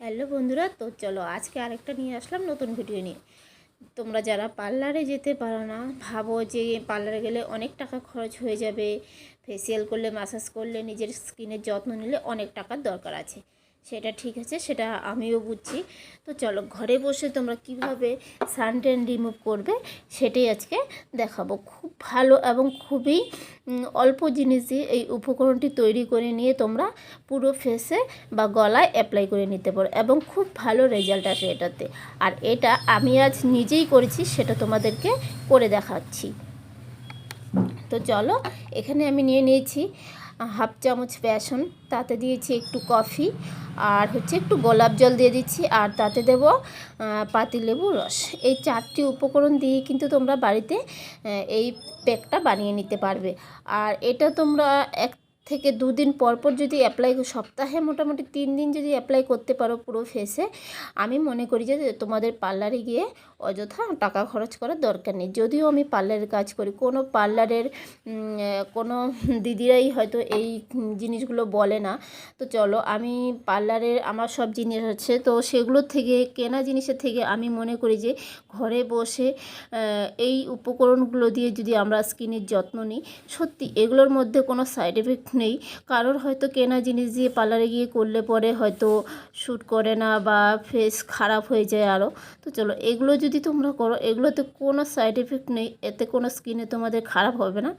Hello বন্ধুরা, তো চলো আজকে আরেকটা নিয়ে আসলাম নতুন ভিডিও নিয়ে। তোমরা যারা পার্লারে যেতে পারো না, ভাবো যে পার্লারে গেলে অনেক টাকা খরচ হয়ে যাবে। ফেসিয়াল করলে মাসাজ করলে, নিজের স্কিনের যত্ন নিলে অনেক টাকার দরকার আছে। সেটা ঠিক আছে, সেটা আমিও বুঝছি। তো চলো ঘরে বসে তোমরা কীভাবে সানটেন রিমুভ করবে সেটাই আজকে দেখাবো। খুব ভালো এবং খুবই অল্প জিনিসই এই উপকরণটি তৈরি করে নিয়ে তোমরা পুরো ফেসে বা গলায় অ্যাপ্লাই করে নিতে পারো এবং খুব ভালো রেজাল্ট আসে এটাতে। আর এটা আমি আজ নিজেই করেছি, সেটা তোমাদেরকে করে দেখাচ্ছি। তো চলো, এখানে আমি নিয়ে নিয়েছি হাফ চামচ বেসন, তাতে দিয়েছি একটু কফি, আর হচ্ছে একটু গোলাপ জল দিয়ে দিচ্ছি, আর তাতে দেব পাতিলেবু রস। এই চারটি উপকরণ দিয়ে কিন্তু তোমরা বাড়িতে এই প্যাকটা বানিয়ে নিতে পারবে। আর এটা তোমরা এক থেকে দুদিন পর পর যদি অ্যাপ্লাই সপ্তাহে মোটামুটি তিন দিন যদি অ্যাপ্লাই করতে পারো পুরো ফেসে আমি মনে করি যে তোমাদের পার্লারে গিয়ে অযথা টাকা খরচ করার দরকার নেই। যদিও আমি পার্লারের কাজ করি, কোনো পার্লারের কোনো দিদিরাই হয়তো এই জিনিসগুলো বলে না। তো চলো, আমি পার্লারের আমার সব জিনিস আছে, তো সেগুলোর থেকে, কেনা জিনিসের থেকে আমি মনে করি যে, ঘরে বসে এই উপকরণগুলো দিয়ে যদি আমরা স্কিনের যত্ন নিই, সত্যি এগুলোর মধ্যে কোনো সাইড এফেক্ট নেই। কারোর হয়তো কেনা জিনিস দিয়ে পার্লারে গিয়ে করলে পরে হয়তো শ্যুট করে না বা ফেস খারাপ হয়ে যায় আরও তো চলো, এগুলো যদি তোমরা করো, এগুলোতে কোনো সাইড এফেক্ট নেই, এতে কোনো স্কিনে তোমাদের খারাপ হবে না।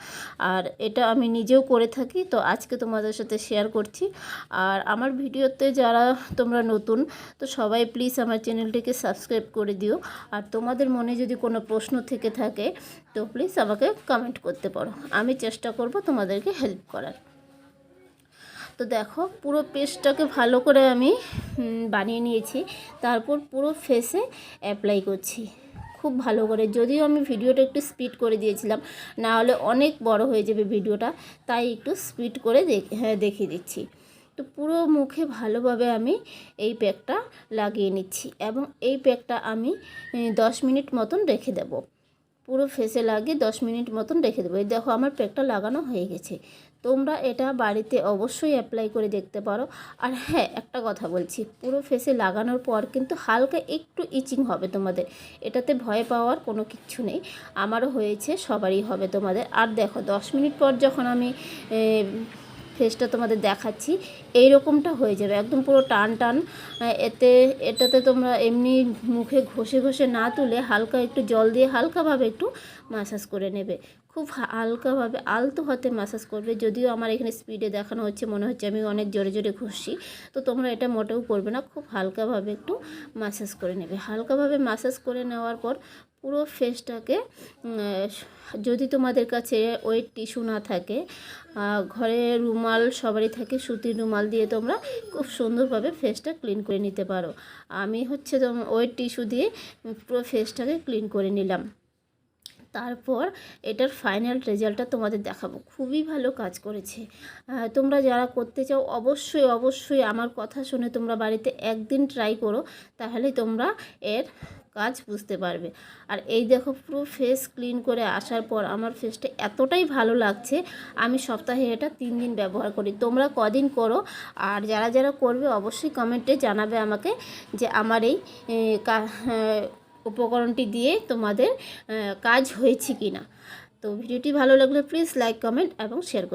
আর এটা আমি নিজেও করে থাকি, তো আজকে তোমাদের সাথে শেয়ার করছি। আর আমার ভিডিওতে যারা তোমরা নতুন, তো সবাই প্লিজ আমার চ্যানেলটিকে সাবস্ক্রাইব করে দিও। আর তোমাদের মনে যদি কোনো প্রশ্ন থেকে থাকে, তো প্লিজ আমাকে কমেন্ট করতে পারো। আমি চেষ্টা করব তোমাদেরকে হেল্প করার। তো দেখো পুরো পেস্টটাকে ভালো করে আমি বানিয়ে নিয়েছি। তারপর পুরো ফেসে অ্যাপ্লাই করছি। খুব ভালো করে। যদিও আমি ভিডিওটা একটু স্পিড করে দিয়েছিলাম না হলে অনেক বড় হয়ে যাবে ভিডিওটা তাই একটু স্পিড করে হ্যাঁ দেখিয়ে দিচ্ছি। তো পুরো মুখে ভালোভাবে আমি এই প্যাকটা লাগিয়ে নিচ্ছি এবং এই প্যাকটা আমি এ, দশ মিনিট মতন রেখে দেবো। পুরো ফেসে লাগিয়ে দশ মিনিট মতন রেখে দেবো। এই দেখো আমার প্যাকটা লাগানো হয়ে গেছে। তোমরা এটা বাড়িতে অবশ্যই অ্যাপ্লাই করে দেখতে পারো। আর হ্যাঁ একটা কথা বলছি, পুরো ফেসে লাগানোর পর কিন্তু হালকা একটু ইচিং হবে তোমাদের। এটাতে ভয় পাওয়ার কোনো কিচ্ছু নেই। আমারও হয়েছে, সবারই হবে তোমাদের। আর দেখো, দশ মিনিট পর যখন আমি ফেসটা তোমাদের দেখাচ্ছি এই রকমটা হয়ে যাবে, একদম পুরো টান টান। এতে, এটাতে তোমরা এমনি মুখে ঘষে ঘষে না তুলে হালকা একটু জল দিয়ে হালকাভাবে একটু মাসাজ করে নেবে। খুব হালকাভাবে আলতো হাতে মাসাজ করবে। যদিও আমার এখানে স্পিডে দেখানো হচ্ছে, মনে হচ্ছে আমি অনেক জোরে জোরে ঘষছি তো তোমরা এটা মোটেও করবে না, খুব হালকাভাবে একটু মাসাজ করে নেবে। হালকাভাবে মাসাজ করে নেওয়ার পর পুরো ফেসটাকে যদি তোমাদের কাছে ওয়েট টিস্যু না থাকে ঘরে রুমাল সবারই থাকে, সুতির রুমাল দিয়ে তোমরা খুব সুন্দরভাবে ফেসটা ক্লিন করে নিতে পারো। আমি হচ্ছে ওয়েট টিস্যু দিয়ে পুরো ফেসটাকে ক্লিন করে নিলাম। তারপর এটার ফাইনাল রেজাল্টটা তোমাদের দেখাবো। খুবই ভালো কাজ করেছে। তোমরা যারা করতে চাও অবশ্যই অবশ্যই আমার কথা শুনে তোমরা বাড়িতে একদিন ট্রাই করো তাহলে তোমরা এর কাজ বুঝতে পারবে। আর এই দেখো পুরো ফেস ক্লিন করে আসার পর আমার ফেসটা এতটাই ভালো লাগছে আমি সপ্তাহে এটা তিন দিন ব্যবহার করি। তোমরা কদিন করো আর যারা যারা করবে অবশ্যই কমেন্টে জানাবে আমাকে যে আমার এই হ্যাঁ, উপকরণটি দিয়ে তোমাদের কাজ হয়েছে কি না তো ভিডিওটি ভালো লাগলে প্লিজ লাইক কমেন্ট এবং শেয়ার